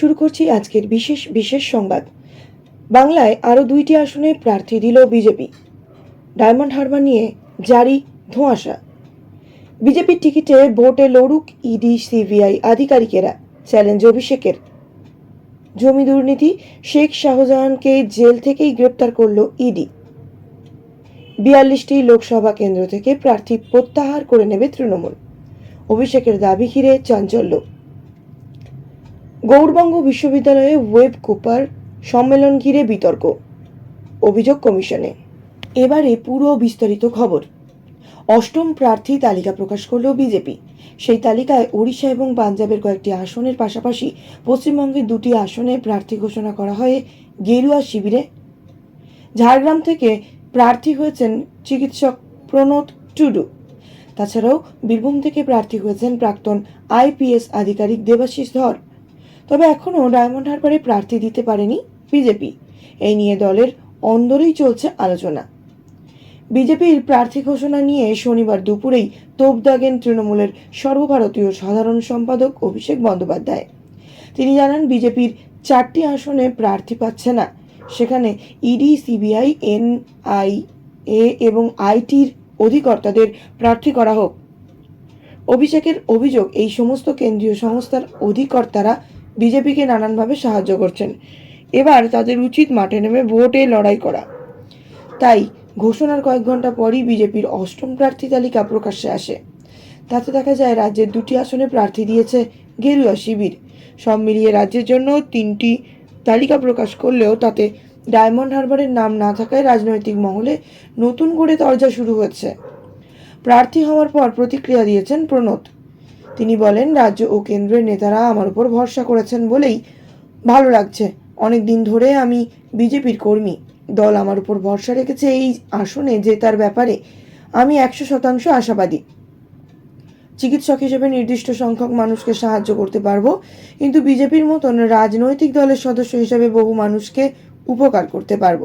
শুরু করছি আজকের বিশেষ বিশেষ সংবাদ। বাংলায় আরও দুইটি আসনে প্রার্থী দিল বিজেপি। ডায়মন্ড হারবার নিয়ে জারি ধোঁয়াশা। বিজেপির টিকিটে ভোটে লড়ুক ইডি, সিবিআই আধিকারিকেরা। চ্যালেঞ্জ অভিষেকের। জমি দুর্নীতি, শেখ শাহজাহানকে জেল থেকেই গ্রেপ্তার করল ইডি। বিয়াল্লিশটি লোকসভা কেন্দ্র থেকে প্রার্থী প্রত্যাহার করে নেবে তৃণমূল। অভিষেকের দাবি ঘিরে চাঞ্চল্য। গৌড়বঙ্গ বিশ্ববিদ্যালয়ে ওয়েব কুপার সম্মেলন ঘিরে বিতর্ক, অভিযোগ কমিশনে। এবারে পুরো বিস্তারিত খবর। অষ্টম প্রার্থী তালিকা প্রকাশ করল বিজেপি। সেই তালিকায় ওড়িশা এবং পাঞ্জাবের কয়েকটি আসনের পাশাপাশি পশ্চিমবঙ্গের দুটি আসনে প্রার্থী ঘোষণা করা হয় গেরুয়া শিবিরে। ঝাড়গ্রাম থেকে প্রার্থী হয়েছেন চিকিৎসক প্রণোদ টুডু। তাছাড়াও বীরভূম থেকে প্রার্থী হয়েছেন প্রাক্তন আইপিএস আধিকারিক দেবাশিস ধর। তবে এখনও ডায়মন্ড হারবারে প্রার্থী দিতে পারেনি বিজেপি। এই নিয়ে দলের অন্দরেই চলছে আলোচনা। বিজেপির প্রার্থী ঘোষণা নিয়ে শনিবার দুপুরেই তোপ দাগেন তৃণমূলের সর্বভারতীয় সাধারণ সম্পাদক অভিষেক বন্দ্যোপাধ্যায়। তিনি জানান, বিজেপির চারটি আসনে প্রার্থী পাচ্ছে না। সেখানে ইডি, সিবিআই এনআই এ এবং আইটির অধিকর্তাদের প্রার্থী করা হোক। অভিষেকের অভিযোগ, এই সমস্ত কেন্দ্রীয় সংস্থার অধিকর্তারা বিজেপিকে নানানভাবে সাহায্য করছেন। এবার তাদের উচিত মাঠে নেমে ভোটে লড়াই করা। তাই ঘোষণার কয়েক ঘণ্টা পরই বিজেপির অষ্টম প্রার্থী তালিকা প্রকাশ্যে আসে। তাতে দেখা যায় রাজ্যের দুটি আসনে প্রার্থী দিয়েছে গেরুয়া শিবির। সব মিলিয়ে রাজ্যের জন্য তিনটি তালিকা প্রকাশ করলেও তাতে ডায়মন্ড হারবারের নাম না থাকায় রাজনৈতিক মহলে নতুন করে তরজা শুরু হচ্ছে। প্রার্থী হওয়ার পর প্রতিক্রিয়া দিয়েছেন প্রণোদ। তিনি বলেন, রাজ্য ও কেন্দ্রের নেতারা আমার উপর ভরসা করেছেন বলেই ভালো লাগছে। অনেক দিন ধরে আমি বিজেপির কর্মী। দল আমার উপর ভরসা রেখেছে এই আসনে জেতার ব্যাপারে আমি একশো শতাংশ আশাবাদী। চিকিৎসক হিসেবে নির্দিষ্ট সংখ্যক মানুষকে সাহায্য করতে পারব, কিন্তু বিজেপির মতন রাজনৈতিক দলের সদস্য হিসেবে বহু মানুষকে উপকার করতে পারব।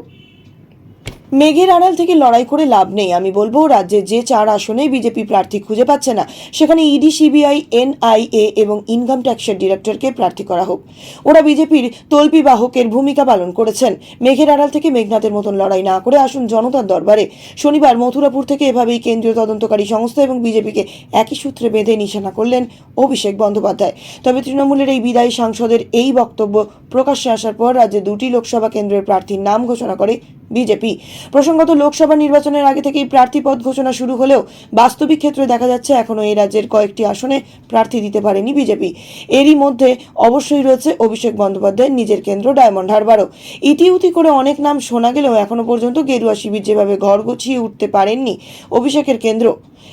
মেঘের আড়াল থেকে লড়াই করে লাভ নেই। আমি বলব, রাজ্যে যে চার আসনে বিজেপি প্রার্থী খুঁজে পাচ্ছে না, সেখানে ইডি সিবিআই এনআইএ এবং ইনকাম ট্যাক্সের ডিরেক্টরকে প্রার্থী করা হোক। ওরা বিজেপির তল্পি বাহকের ভূমিকা পালন করেছেন। মেঘের আড়াল থেকে মেঘনাথের মতন লড়াই না করে আসুন জনতার দরবারে। শনিবার মথুরাপুর থেকে এভাবেই কেন্দ্রীয় তদন্তকারী সংস্থা এবং বিজেপিকে একই সূত্রে বেঁধে নিশানা করলেন অভিষেক বন্দ্যোপাধ্যায়। তবে তৃণমূলের এই বিদায়ী সাংসদের এই বক্তব্য প্রকাশ্যে আসার পর রাজ্যে দুটি লোকসভা কেন্দ্রের প্রার্থীর নাম ঘোষণা করে বিজেপি। প্রসঙ্গত লোকসভা নির্বাচনের আগে থেকেই প্রার্থী পদ ঘোষণা শুরু হলেও বাস্তবিক ক্ষেত্রে দেখা যাচ্ছে এখনও এই রাজ্যের কয়েকটি আসনে প্রার্থী দিতে পারেনি বিজেপি। এরই মধ্যে অবশ্যই রয়েছে অভিষেক বন্দ্যোপাধ্যায়ের নিজের কেন্দ্র ডায়মন্ড হারবারও। ইতিউতি করে অনেক নাম শোনা গেলেও এখনও পর্যন্ত গেরুয়া শিবির যেভাবে ঘর গুছিয়ে উঠতে পারেননি অভিষেকের কেন্দ্র,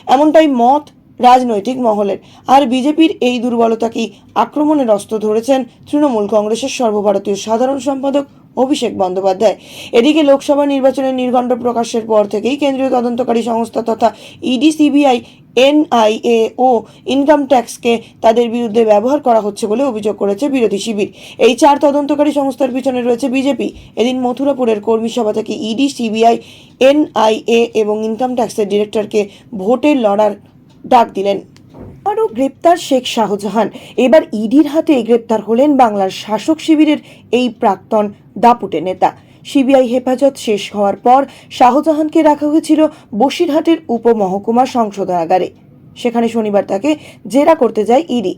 এমনটাই মত রাজনৈতিক মহলের। আর বিজেপির এই দুর্বলতাকেই আক্রমণের অস্ত্র ধরেছেন তৃণমূল কংগ্রেসের সর্বভারতীয় সাধারণ সম্পাদক অভিষেক বন্দ্যোপাধ্যায়। এদিকে লোকসভা নির্বাচনের নির্ঘণ্ট প্রকাশের পর থেকেই কেন্দ্রীয় তদন্তকারী সংস্থা তথা ইডি, সিবিআই এনআইএ ও ইনকাম ট্যাক্সকে তাদের বিরুদ্ধে ব্যবহার করা হচ্ছে বলে অভিযোগ করেছে বিরোধী শিবির। এই চার তদন্তকারী সংস্থার পিছনে রয়েছে বিজেপি। এদিন মথুরাপুরের কর্মী সভা থেকে ইডি, সিবিআই, এনআইএ এবং ইনকাম ট্যাক্সের ডিরেক্টরকে ভোটে লড়ার ডাক দিলেন। আবারও গ্রেপ্তার শেখ শাহজাহান। এবার ইডির হাতে গ্রেপ্তার হলেন বাংলার শাসক শিবিরের এই প্রাক্তন দাপুটে নেতা। সিবিআই হেফাজত শেষ হওয়ার পর শাহজাহানকে রাখা হয়েছিল বসিরহাটের উপমহকুমা সংশোধনাগারে। সেখানে শনিবার তাকে জেরা করতে যায় ইডি।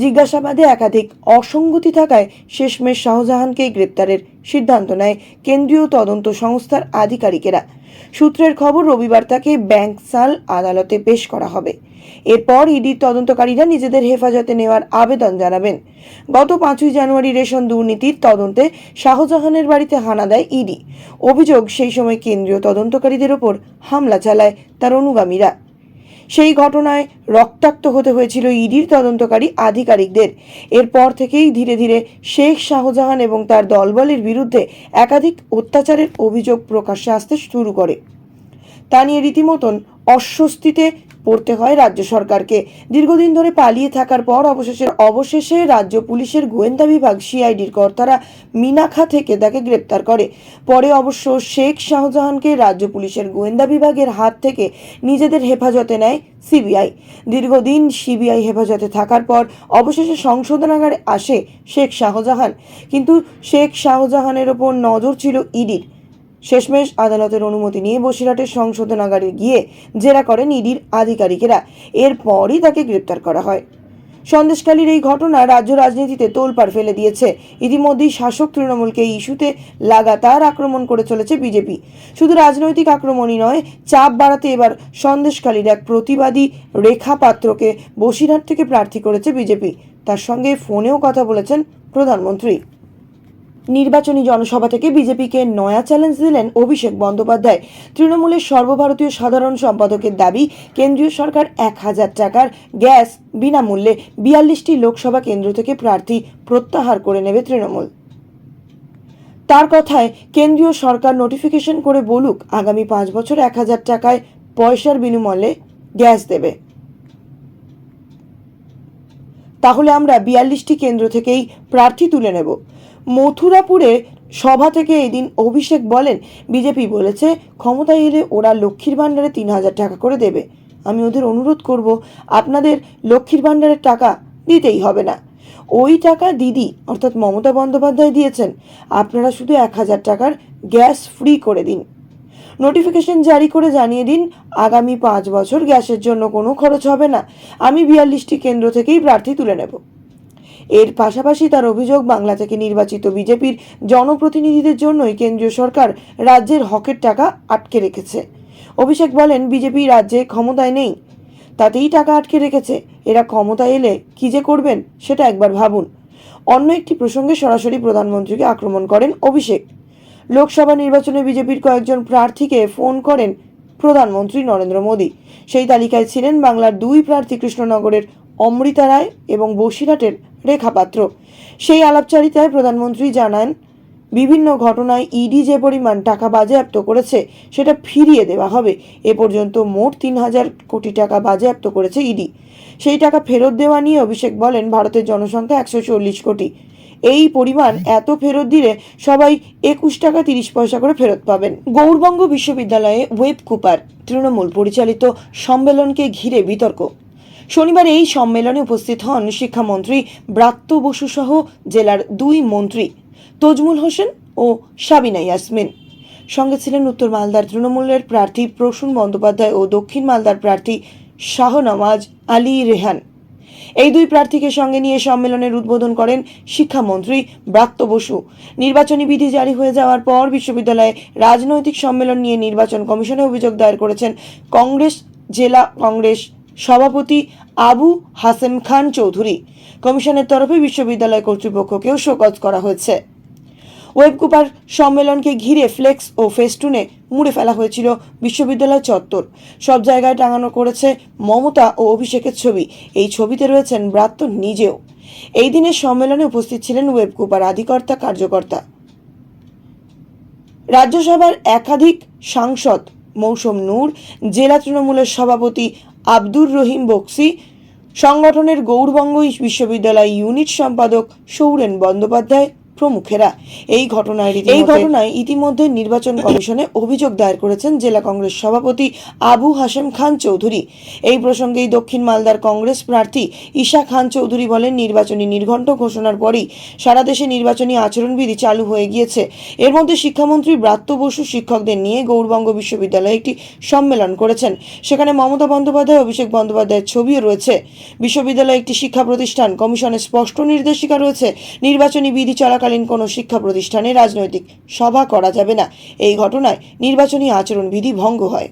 জিজ্ঞাসাবাদে একাধিক অসঙ্গতি থাকায় শেষমেশ শাহজাহানকে গ্রেপ্তারের সিদ্ধান্ত নেয় কেন্দ্রীয় তদন্ত সংস্থার আধিকারিকেরা। সূত্রের খবর, রবিবার তাকে ব্যাংক সাল আদালতে পেশ করা হবে। এরপর ইডির তদন্তকারীরা নিজেদের হেফাজতে নেওয়ার আবেদন জানাবেন। গত পাঁচই জানুয়ারি রেশন দুর্নীতির তদন্তে শাহজাহানের বাড়িতে হানা দেয় ইডি। অভিযোগ, সেই সময় কেন্দ্রীয় তদন্তকারীদের ওপর হামলা চালায় তার অনুগামীরা। সেই ঘটনায় রক্তাক্ত হতে হয়েছিল ইডির তদন্তকারী আধিকারিকদের। এরপর থেকেই ধীরে ধীরে শেখ শাহজাহান এবং তার দলবলের বিরুদ্ধে একাধিক অত্যাচারের অভিযোগ প্রকাশ্যে আসতে শুরু করে। তা নিয়ে রীতিমতন অস্বস্তিতে পড়তে হয় রাজ্য সরকারকে। দীর্ঘদিন ধরে পালিয়ে থাকার পর অবশেষে অবশেষে রাজ্য পুলিশের গোয়েন্দা বিভাগ সিআইডির কর্তারা মিনাখা থেকে তাকে গ্রেপ্তার করে। পরে অবশ্য শেখ শাহজাহানকে রাজ্য পুলিশের গোয়েন্দা বিভাগের হাত থেকে নিজেদের হেফাজতে নেয় সিবিআই। দীর্ঘদিন সিবিআই হেফাজতে থাকার পর অবশেষে সংশোধনাগারে আসে শেখ শাহজাহান। কিন্তু শেখ শাহজাহানের ওপর নজর ছিল ইডির। শেষমেশ আদালতের অনুমতি নিয়ে বসিরহাটের সংশোধনাগারে গিয়ে জেরা করেন ইডির আধিকারিকেরা। এরপরই তাকে গ্রেপ্তার করা হয়। সন্দেশকালীর এই ঘটনা রাজ্য রাজনীতিতে তোলপাড় ফেলে দিয়েছে। ইতিমধ্যেই শাসক তৃণমূলকে এই ইস্যুতে লাগাতার আক্রমণ করে চলেছে বিজেপি। শুধু রাজনৈতিক আক্রমণই নয়, চাপ বাড়াতে এবার সন্দেশকালীর এক প্রতিবাদী রেখা পাত্রকে বসিরহাট থেকে প্রার্থী করেছে বিজেপি। তার সঙ্গে ফোনেও কথা বলেছেন প্রধানমন্ত্রী। নির্বাচনী জনসভা থেকে বিজেপিকে নয়া চ্যালেঞ্জ দিলেন অভিষেক বন্দ্যোপাধ্যায়। তৃণমূলের সর্বভারতীয় সাধারণ সম্পাদকের দাবি, কেন্দ্রীয় সরকার এক হাজার টাকার গ্যাস বিনামূল্যে বিয়াল্লিশটি লোকসভা কেন্দ্র থেকে প্রার্থী প্রত্যাহার করে নেবে তৃণমূল। তার কথায়, কেন্দ্রীয় সরকার নোটিফিকেশন করে বলুক, আগামী পাঁচ বছর এক হাজার টাকায় পয়সার বিনিময়ে গ্যাস দেবে। তাহলে আমরা বিয়াল্লিশটি কেন্দ্র থেকেই প্রার্থী তুলে নেব। মথুরাপুরে সভা থেকে এদিন অভিষেক বলেন, বিজেপি বলেছে ক্ষমতায় এলে ওরা লক্ষ্মীর ভাণ্ডারে তিন হাজার টাকা করে দেবে। আমি ওদের অনুরোধ করব, আপনাদের লক্ষ্মীর ভাণ্ডারের টাকা দিতেই হবে না। ওই টাকা দিদি, অর্থাৎ মমতা বন্দ্যোপাধ্যায় দিয়েছেন। আপনারা শুধু এক হাজার টাকার গ্যাস ফ্রি করে দিন। নোটিফিকেশন জারি করে জানিয়ে দিন, আগামী পাঁচ বছর গ্যাসের জন্য কোনো খরচ হবে না। আমি বিয়াল্লিশটি কেন্দ্র থেকেই প্রার্থী তুলে নেব। এর পাশাপাশি তার অভিযোগ, বাংলা থেকে নির্বাচিত বিজেপির জনপ্রতিনিধিদের জন্যই কেন্দ্রীয় সরকার রাজ্যের হকের টাকা আটকে রেখেছে। অভিষেক বলেন, বিজেপি রাজ্যে ক্ষমতায় নেই, তাতেই টাকা আটকে রেখেছে। এরা ক্ষমতায় এলে কী যে করবেন, সেটা একবার ভাবুন। অন্য একটি প্রসঙ্গে সরাসরি প্রধানমন্ত্রীকে আক্রমণ করেন অভিষেক। লোকসভা নির্বাচনে বিজেপির কয়েকজন প্রার্থীকে ফোন করেন প্রধানমন্ত্রী নরেন্দ্র মোদী। সেই তালিকায় ছিলেন বাংলার দুই প্রার্থী কৃষ্ণনগরের অমৃতা রায় এবং বসিরহাটের রেখা পাত্র সেই আলাপচারিতায় প্রধানমন্ত্রী জানান, বিভিন্ন ঘটনায় ইডি যে পরিমাণ টাকা বাজেয়াপ্ত করেছে, সেটা ফিরিয়ে দেওয়া হবে। এ পর্যন্ত মোট তিন হাজার কোটি টাকা বাজেয়াপ্ত করেছে ইডি সেই টাকা ফেরত দেওয়া নিয়ে অভিষেক বলেন, ভারতের জনসংখ্যা একশো চল্লিশ কোটি। এই পরিমাণ এত ফেরত দিলে সবাই একুশ টাকা তিরিশ পয়সা করে ফেরত পাবেন। গৌরবঙ্গ বিশ্ববিদ্যালয়ে ওয়েব কুপার, তৃণমূল পরিচালিত সম্মেলনকে ঘিরে বিতর্ক। শনিবার এই সম্মেলনে উপস্থিত হন শিক্ষামন্ত্রী ব্রাত্য বসু সহ জেলার দুই মন্ত্রী তজমুল হোসেন ও সাবিনা ইয়াসমিন। সঙ্গে ছিলেন উত্তর মালদার তৃণমূলের প্রার্থী প্রসূন বন্দ্যোপাধ্যায় ও দক্ষিণ মালদার প্রার্থী শাহনওয়াজ আলী রেহান। এই দুই প্রার্থীকে সঙ্গে নিয়ে সম্মেলনের উদ্বোধন করেন শিক্ষামন্ত্রী ব্রাত্য বসু। নির্বাচনী বিধি জারি হয়ে যাওয়ার পর বিশ্ববিদ্যালয়ে রাজনৈতিক সম্মেলন নিয়ে নির্বাচন কমিশনে অভিযোগ দায়ের করেছেন কংগ্রেস, জেলা কংগ্রেস সভাপতি আবু হাসেম খান চৌধুরী। কমিশনের তরফে বিশ্ববিদ্যালয় কর্তৃপক্ষকেও শোকজ করা হয়েছে। ওয়েবকুপার সম্মেলনকে ঘিরে ফ্লেক্স ও ফেস্টুনে মুড়ে ফেলা হয়েছিল বিশ্ববিদ্যালয় চত্বর। সব জায়গায় টাঙানো করেছে মমতা ও অভিষেকের ছবি। এই ছবিতে রয়েছেন ব্রাত্য নিজেও। এই দিনের সম্মেলনে উপস্থিত ছিলেন ওয়েবকুপার আধিকর্তা, কার্যকর্তা। রাজ্যসভার একাধিক সাংসদ, মৌসুম নূর, জেলা তৃণমূলের সভাপতি আব্দুর রহিম বক্সি সংগঠনের গৌরবঙ্গ বিশ্ববিদ্যালয় ইউনিট সম্পাদক সৌরেন বন্দ্যোপাধ্যায়। প্রমুখেরা। এই ঘটনায় এই ঘটনায় ইতিমধ্যে নির্বাচন কমিশনে অভিযোগ দায়ের করেছেন জেলা কংগ্রেস সভাপতি আবু হাশেম খান চৌধুরী। এই প্রসঙ্গেই দক্ষিণ মালদার কংগ্রেস প্রার্থী ঈশা খান চৌধুরী বলেন নির্বাচনী নির্ঘণ্ট ঘোষণার পরই সারা দেশে নির্বাচনী আচরণবিধি চালু হয়ে গিয়েছে। এর মধ্যে শিক্ষামন্ত্রী ব্রাত্য বসু শিক্ষকদের নিয়ে গৌরবঙ্গ বিশ্ববিদ্যালয়ে একটি সম্মেলন করেছেন। সেখানে মমতা বন্দ্যোপাধ্যায় অভিষেক বন্দ্যোপাধ্যায়ের ছবিও রয়েছে। বিশ্ববিদ্যালয় একটি শিক্ষা প্রতিষ্ঠান কমিশনের স্পষ্ট নির্দেশিকা রয়েছে নির্বাচনী বিধি চলাকালীন কোনো শিক্ষা প্রতিষ্ঠানে রাজনৈতিক সভা করা যাবে না। এই ঘটনায় নির্বাচনী আচরণবিধি ভঙ্গ হয়।